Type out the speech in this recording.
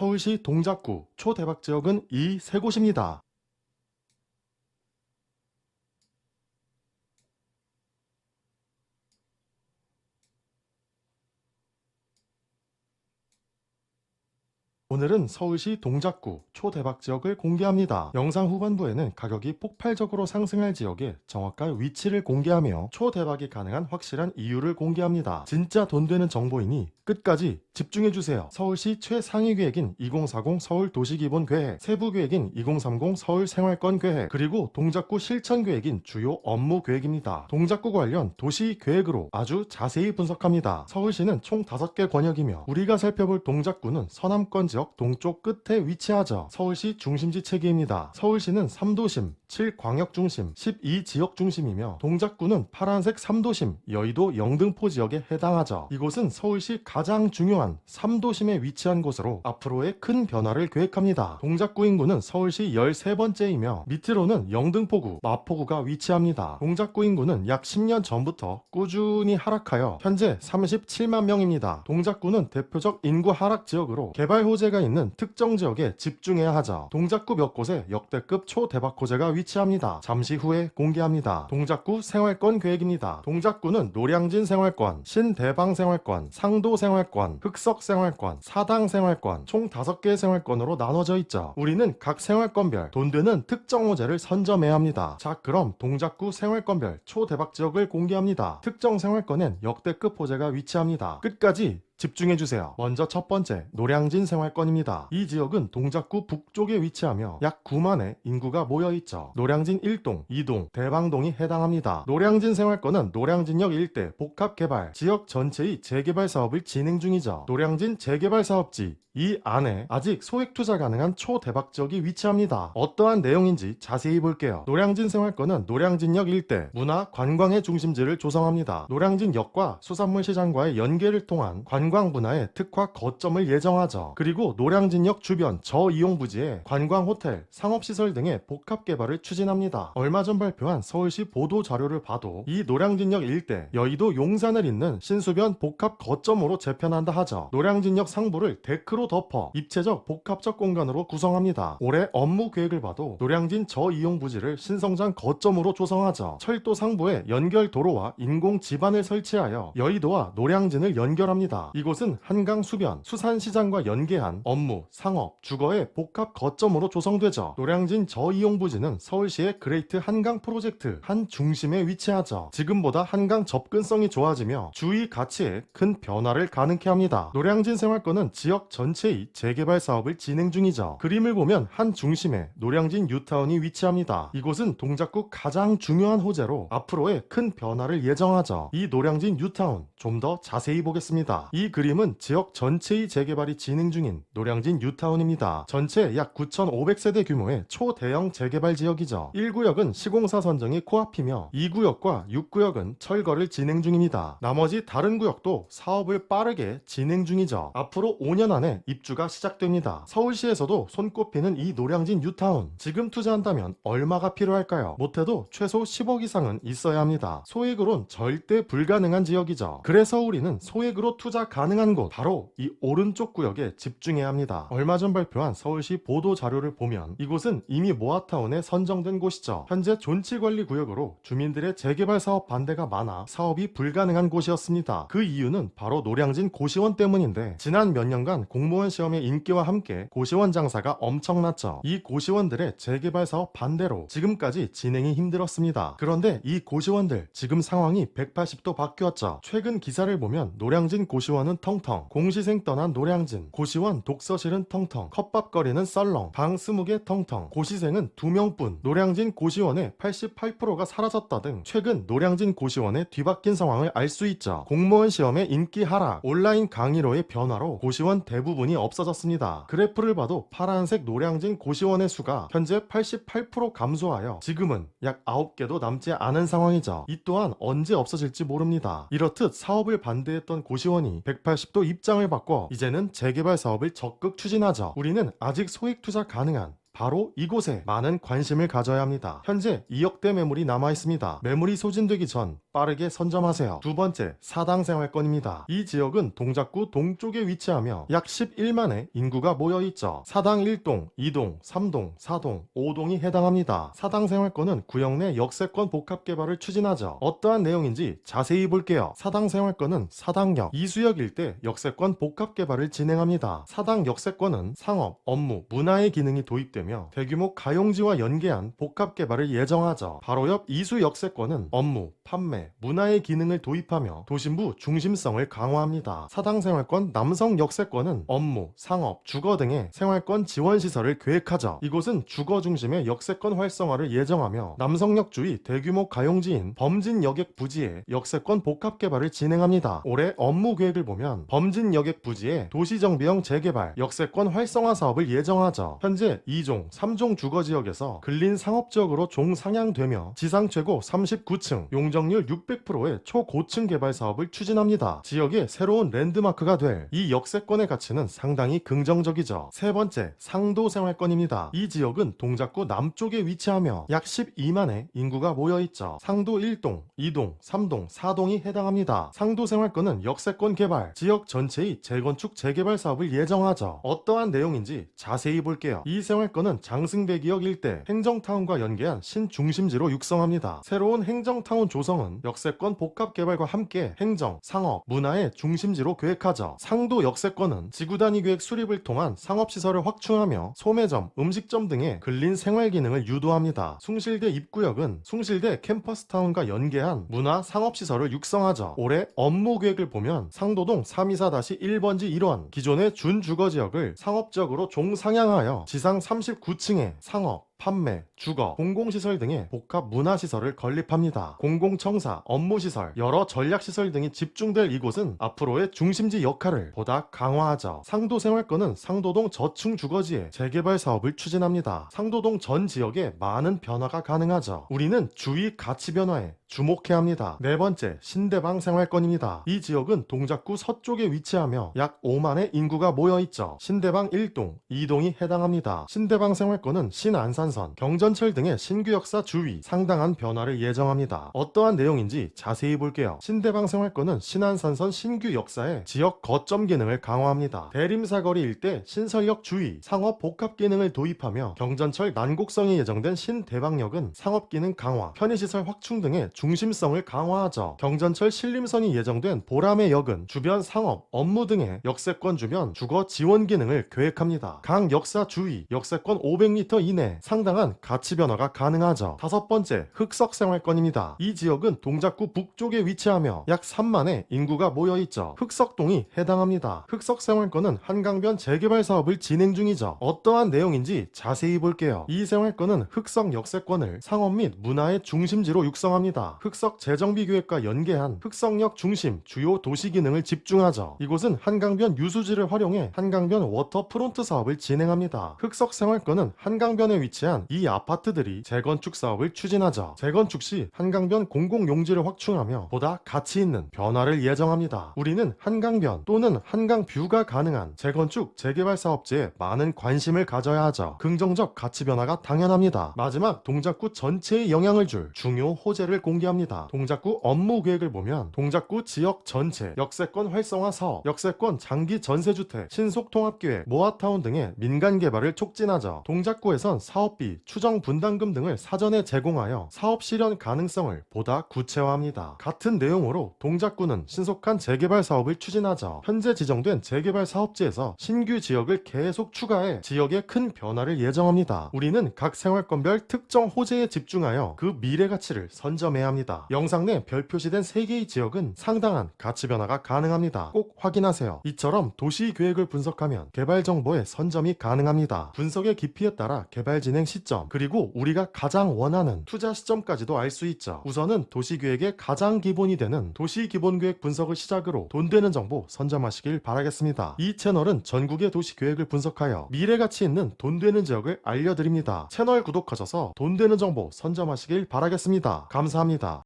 서울시 동작구 초대박 지역은 이 세 곳입니다. 오늘은 서울시 동작구 초대박 지역을 공개합니다. 영상 후반부에는 가격이 폭발적으로 상승할 지역의 정확한 위치를 공개하며 초대박이 가능한 확실한 이유를 공개합니다. 진짜 돈 되는 정보이니 끝까지 집중해주세요. 서울시 최상위 계획인 2040 서울 도시기본 계획, 세부 계획인 2030 서울 생활권 계획, 그리고 동작구 실천 계획인 주요 업무 계획입니다. 동작구 관련 도시 계획으로 아주 자세히 분석합니다. 서울시는 총 5개 권역이며 우리가 살펴볼 동작구는 서남권 지역 동쪽 끝에 위치하죠. 서울시 중심지 체계입니다. 서울시는 3도심, 7광역 중심, 12지역 중심이며 동작구는 파란색 3도심, 여의도 영등포 지역에 해당하죠. 이곳은 서울시 가장 중요한 3도심에 위치한 곳으로 앞으로의 큰 변화를 계획합니다. 동작구 인구는 서울시 13번째이며 밑으로는 영등포구, 마포구가 위치합니다. 동작구 인구는 약 10년 전부터 꾸준히 하락하여 현재 37만 명입니다. 동작구는 대표적 인구 하락 지역으로 개발 호재가 있는 특정 지역에 집중해야 하죠. 동작구 몇 곳에 역대급 초대박 호재가 위 치합니다. 잠시 후에 공개합니다. 동작구 생활권 계획입니다. 동작구는 노량진 생활권, 신대방 생활권, 상도 생활권, 흑석 생활권, 사당 생활권 총 5개의 생활권으로 나눠져 있죠. 우리는 각 생활권별 돈 되는 특정 호재를 선점해야 합니다. 자 그럼 동작구 생활권별 초대박 지역을 공개합니다. 특정 생활권엔 역대급 호재가 위치합니다. 끝까지 집중해주세요. 먼저 첫 번째, 노량진 생활권입니다. 이 지역은 동작구 북쪽에 위치하며 약 9만의 인구가 모여있죠. 노량진 1동, 2동, 대방동이 해당합니다. 노량진 생활권은 노량진역 일대 복합개발, 지역 전체의 재개발 사업을 진행 중이죠. 노량진 재개발 사업지, 이 안에 아직 소액 투자 가능한 초대박 지역이 위치합니다. 어떠한 내용인지 자세히 볼게요. 노량진 생활권은 노량진역 일대 문화 관광의 중심지를 조성합니다. 노량진역과 수산물 시장과의 연계를 통한 관광 문화의 특화 거점을 예정하죠. 그리고 노량진역 주변 저이용 부지에 관광 호텔, 상업 시설 등의 복합 개발을 추진합니다. 얼마 전 발표한 서울시 보도 자료를 봐도 이 노량진역 일대 여의도 용산을 잇는 신수변 복합 거점으로 재편한다 하죠. 노량진역 상부를 데크로 덮어 입체적 복합적 공간으로 구성합니다. 올해 업무 계획을 봐도 노량진 저이용 부지를 신성장 거점으로 조성하죠. 철도 상부에 연결 도로와 인공 지반을 설치하여 여의도와 노량진을 연결합니다. 이곳은 한강 수변, 수산시장과 연계한 업무, 상업, 주거의 복합 거점으로 조성되죠. 노량진 저이용 부지는 서울시의 그레이트 한강 프로젝트 한 중심에 위치하죠. 지금보다 한강 접근성이 좋아지며 주위 가치에 큰 변화를 가능케 합니다. 노량진 생활권은 지역 전체의 재개발 사업을 진행 중이죠. 그림을 보면 한 중심에 노량진 뉴타운이 위치합니다. 이곳은 동작구 가장 중요한 호재로 앞으로의 큰 변화를 예정하죠. 이 노량진 뉴타운 좀 더 자세히 보겠습니다. 이 그림은 지역 전체의 재개발이 진행 중인 노량진 뉴타운입니다. 전체 약 9,500세대 규모의 초대형 재개발 지역이죠. 1구역은 시공사 선정이 코앞이며 2구역과 6구역은 철거를 진행 중입니다. 나머지 다른 구역도 사업을 빠르게 진행 중이죠. 앞으로 5년 안에 입주가 시작됩니다. 서울시에서도 손꼽히는 이 노량진 뉴타운 지금 투자한다면 얼마가 필요할까요? 못해도 최소 10억 이상은 있어야 합니다. 소액으론 절대 불가능한 지역이죠. 그래서 우리는 소액으로 투자 가능한 곳 바로 이 오른쪽 구역에 집중해야 합니다. 얼마 전 발표한 서울시 보도 자료를 보면 이곳은 이미 모아타운에 선정된 곳이죠. 현재 존치관리 구역으로 주민들의 재개발 사업 반대가 많아 사업이 불가능한 곳이었습니다. 그 이유는 바로 노량진 고시원 때문인데 지난 몇 년간 공무원 시험의 인기와 함께 고시원 장사가 엄청났죠. 이 고시원들의 재개발 사업 반대로 지금까지 진행이 힘들었습니다. 그런데 이 고시원들 지금 상황이 180도 바뀌었죠. 최근 기사를 보면 노량진 고시원 은 텅텅, 공시생 떠난 노량진, 고시원 독서실은 텅텅, 컵밥거리는 썰렁, 방 20개 텅텅, 고시생은 2명뿐, 노량진 고시원의 88%가 사라졌다 등 최근 노량진 고시원의 뒤바뀐 상황을 알 수 있죠. 공무원 시험의 인기 하락, 온라인 강의로의 변화로 고시원 대부분이 없어졌습니다. 그래프를 봐도 파란색 노량진 고시원의 수가 현재 88% 감소하여 지금은 약 9개도 남지 않은 상황이죠. 이 또한 언제 없어질지 모릅니다. 이렇듯 사업을 반대했던 고시원이 180도 입장을 바꿔 이제는 재개발 사업을 적극 추진하죠. 우리는 아직 소액 투자 가능한 바로 이곳에 많은 관심을 가져야 합니다. 현재 2억대 매물이 남아 있습니다. 매물이 소진되기 전 빠르게 선점하세요. 두 번째, 사당 생활권입니다. 이 지역은 동작구 동쪽에 위치하며 약 11만의 인구가 모여 있죠. 사당 1동, 2동, 3동, 4동, 5동이 해당합니다. 사당 생활권은 구역 내 역세권 복합 개발을 추진하죠. 어떠한 내용인지 자세히 볼게요. 사당 생활권은 사당역, 이수역 일대 역세권 복합 개발을 진행합니다. 사당 역세권은 상업, 업무, 문화의 기능이 도입되며 대규모 가용지와 연계한 복합 개발을 예정하죠. 바로 옆 이수 역세권은 업무, 판매, 문화의 기능을 도입하며 도심부 중심성을 강화합니다. 사당 생활권 남성 역세권은 업무, 상업, 주거 등의 생활권 지원 시설을 계획하죠. 이곳은 주거 중심의 역세권 활성화를 예정하며 남성역 주위 대규모 가용지인 범진 여객 부지에 역세권 복합 개발을 진행합니다. 올해 업무 계획을 보면 범진 여객 부지에 도시정비형 재개발, 역세권 활성화 사업을 예정하죠. 현재 2종, 3종 주거 지역에서 근린 상업 지역으로 종상향되며 지상 최고 39층, 용적률 600%의 초고층 개발 사업을 추진합니다. 지역의 새로운 랜드마크가 될 이 역세권의 가치는 상당히 긍정적이죠. 세 번째, 상도 생활권입니다. 이 지역은 동작구 남쪽에 위치하며 약 12만의 인구가 모여 있죠. 상도 1동, 2동, 3동, 4동이 해당합니다. 상도 생활권은 역세권 개발, 지역 전체의 재건축 재개발 사업을 예정하죠. 어떠한 내용인지 자세히 볼게요. 이 생활권은 장승배 기역 일대 행정타운과 연계한 신중심지로 육성합니다. 새로운 행정타운 조성은 역세권 복합 개발과 함께 행정, 상업, 문화의 중심지로 계획하죠. 상도 역세권은 지구 단위 계획 수립을 통한 상업시설을 확충하며 소매점, 음식점 등의 근린 생활 기능을 유도합니다. 숭실대 입구역은 숭실대 캠퍼스타운과 연계한 문화 상업시설을 육성하죠. 올해 업무 계획을 보면 상도동 324-1번지 1원 기존의 준주거지역을 상업지역으로 종상향하여 지상 39층에 상업, 판매, 주거, 공공시설 등의 복합 문화시설을 건립합니다. 공공청사, 업무시설, 여러 전략시설 등이 집중될 이곳은 앞으로의 중심지 역할을 보다 강화하죠. 상도생활권은 상도동 저층 주거지에 재개발 사업을 추진합니다. 상도동 전 지역에 많은 변화가 가능하죠. 우리는 주위 가치 변화에 주목해야 합니다. 네 번째, 신대방 생활권입니다. 이 지역은 동작구 서쪽에 위치하며 약 5만의 인구가 모여 있죠. 신대방 1동, 2동이 해당합니다. 신대방 생활권은 신안산선, 경전철 등의 신규 역사 주위 상당한 변화를 예정합니다. 어떠한 내용인지 자세히 볼게요. 신대방 생활권은 신안산선 신규 역사의 지역 거점 기능을 강화합니다. 대림사거리 일대 신설역 주위 상업 복합 기능을 도입하며 경전철 난곡성이 예정된 신대방역은 상업 기능 강화, 편의시설 확충 등의 중심성을 강화하죠. 경전철 신림선이 예정된 보람의 역은 주변 상업, 업무 등의 역세권 주변 주거 지원 기능을 계획합니다. 강 역사 주위, 역세권 500m 이내 상당한 가치 변화가 가능하죠. 다섯 번째, 흑석 생활권입니다. 이 지역은 동작구 북쪽에 위치하며 약 3만의 인구가 모여 있죠. 흑석동이 해당합니다. 흑석 생활권은 한강변 재개발 사업을 진행 중이죠. 어떠한 내용인지 자세히 볼게요. 이 생활권은 흑석 역세권을 상업 및 문화의 중심지로 육성합니다. 흑석 재정비 계획과 연계한 흑석역 중심 주요 도시 기능을 집중하죠. 이곳은 한강변 유수지를 활용해 한강변 워터 프론트 사업을 진행합니다. 흑석 생활권은 한강변에 위치한 이 아파트들이 재건축 사업을 추진하죠. 재건축 시 한강변 공공용지를 확충하며 보다 가치 있는 변화를 예정합니다. 우리는 한강변 또는 한강 뷰가 가능한 재건축 재개발 사업지에 많은 관심을 가져야 하죠. 긍정적 가치 변화가 당연합니다. 마지막 동작구 전체에 영향을 줄 중요 호재를 공개 합니다. 동작구 업무 계획을 보면 동작구 지역 전체 역세권 활성화 사업, 역세권 장기 전세주택, 신속통합기획, 모아타운 등의 민간 개발을 촉진하죠. 동작구에선 사업비, 추정 분담금 등을 사전에 제공하여 사업 실현 가능성을 보다 구체화합니다. 같은 내용으로 동작구는 신속한 재개발 사업을 추진하죠. 현재 지정된 재개발 사업지에서 신규 지역을 계속 추가해 지역에 큰 변화를 예정합니다. 우리는 각 생활권별 특정 호재에 집중하여 그 미래 가치를 선점해야 합니다. 영상 내 별 표시된 3개의 지역은 상당한 가치 변화가 가능합니다. 꼭 확인하세요. 이처럼 도시 계획을 분석하면 개발 정보의 선점이 가능합니다. 분석의 깊이에 따라 개발 진행 시점 그리고 우리가 가장 원하는 투자 시점까지도 알 수 있죠. 우선은 도시 계획의 가장 기본이 되는 도시 기본 계획 분석을 시작으로 돈 되는 정보 선점하시길 바라겠습니다. 이 채널은 전국의 도시 계획을 분석하여 미래 가치 있는 돈 되는 지역을 알려드립니다. 채널 구독하셔서 돈 되는 정보 선점하시길 바라겠습니다. 감사 합니다.